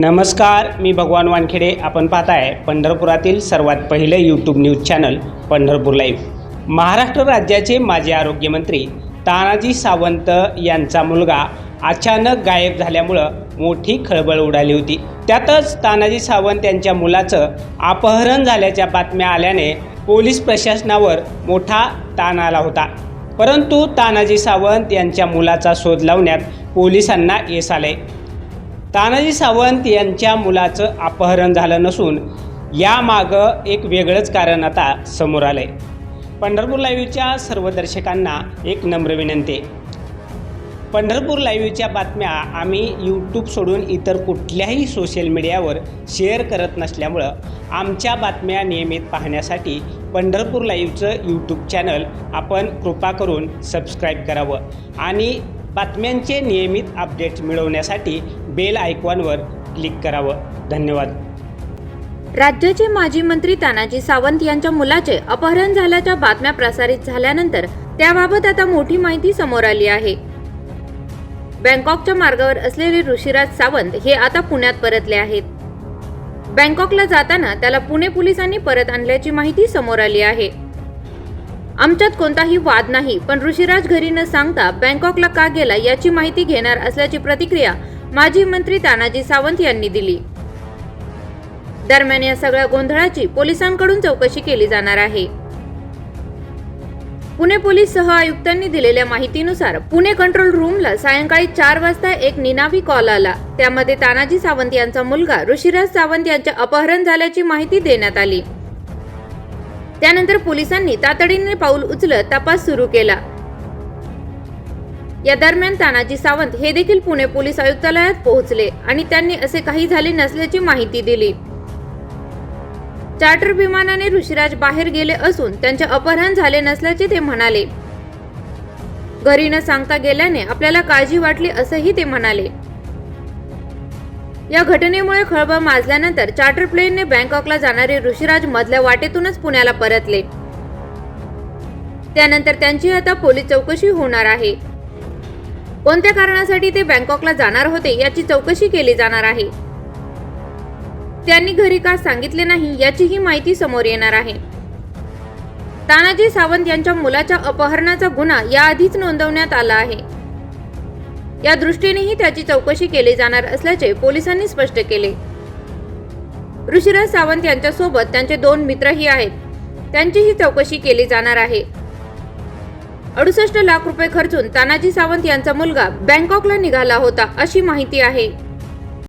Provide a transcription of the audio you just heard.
नमस्कार मी भगवान वानखेडे. आपण पाहताय पंढरपुरातील सर्वात पहिले YouTube news channel Pandharpur live Maharashtra राज्याचे माजी आरोग्यमंत्री तानाजी सावंत यांचा मुलगा अचानक गायब झाल्यामुळं मोठी खळबळ उडाली होती. त्यातच तानाजी सावंत यांच्या मुलाचं अपहरण झाल्याच्या बातम्या आल्याने पोलीस प्रशासनावर मोठा ताण आला होता. परंतु तानाजी सावंत यांच्या मुलाचा शोध लावण्यात पोलिसांना यश आले तानाजी सावंत यांच्या मुलाचं अपहरण झालं नसून यामागं एक वेगळंच कारण आता समोर आलंय. पंढरपूर लाईव्हच्या सर्व दर्शकांना एक नम्र विनंती. पंढरपूर लाईव्हच्या बातम्या आम्ही यूट्यूब सोडून इतर कुठल्याही सोशल मीडियावर शेअर करत नसल्यामुळं आमच्या बातम्या नियमित पाहण्यासाठी पंढरपूर लाईव्हचं यूट्यूब चॅनल आपण कृपा करून सबस्क्राईब करावं आणि बातम्यांचे नियमित अपडेट मिळवण्यासाठी बेल आयकॉनवर क्लिक करावं. धन्यवाद. राज्याचे माजी मंत्री तानाजी सावंत यांच्या मुलाचे अपहरण झाल्याच्या बातम्या प्रसारित झाल्यानंतर त्याबाबत आता मोठी माहिती समोर आली आहे. बँकॉकच्या मार्गावर असलेले ऋषीराज सावंत हे आता पुण्यात परतले आहेत. बँकॉकला जाताना त्याला पुणे पोलिसांनी परत आणल्याची माहिती समोर आली आहे. आमच्यात कोणताही वाद नाही पण ऋषीराज घरी न सांगता बँकॉकला का गेला याची माहिती घेणार असल्याची प्रतिक्रिया माजी मंत्री तानाजी सावंत यांनी दिली. दरम्यान या सगळ्या गोंधळाची पोलिसांकडून चौकशी केली जाणार आहे. पुणे पोलीस सह आयुक्तांनी दिलेल्या माहितीनुसार पुणे कंट्रोल रूमला सायंकाळी चार वाजता एक निनावी कॉल आला. त्यामध्ये तानाजी सावंत यांचा मुलगा ऋषीराज सावंत यांचे अपहरण झाल्याची माहिती देण्यात आली. त्यानंतर पोलिसांनी तातडीने पाऊल उचलत तपास सुरू केला. या दरम्यान तानाजी सावंत हे देखील पुणे पोलीस आयुक्तालयात पोहोचले आणि त्यांनी असे काही झाले नसल्याची माहिती दिली. चार्टर विमानाने ऋषीराज बाहेर गेले असून त्यांचे अपहरण झाले नसल्याचे ते म्हणाले. घरी न सांगता गेल्याने आपल्याला काळजी वाटली असंही ते म्हणाले. या घटनेमुळे खळबळ माजल्यानंतर चार्टर प्लेनने बँकॉकला जाणारे ऋषीराज मधल्या वाटेतूनच पुण्याला परतले. त्यानंतर त्यांची आता पोलीस चौकशी होणार आहे. कोणत्या कारणासाठी ते बँकॉकला जाणार होते याची चौकशी केली जाणार आहे? त्यांनी घरी का सांगितले नाही याचीही माहिती समोर येणार आहे. तानाजी सावंत यांच्या मुलाच्या अपहरणाचा गुन्हा याआधीच नोंदवण्यात आला आहे. या दृष्टीनेही त्याची चौकशी केली जाणार असल्याचे पोलिसांनी स्पष्ट केले. ऋषिराज सावंत यांच्यासोबत त्यांचे दोन मित्रही आहेत. त्यांचीही चौकशी केली जाणार आहे. अडुसष्ट लाख रुपये खर्चून तानाजी सावंत यांचा मुलगा बँकॉकला निघाला होता अशी माहिती आहे.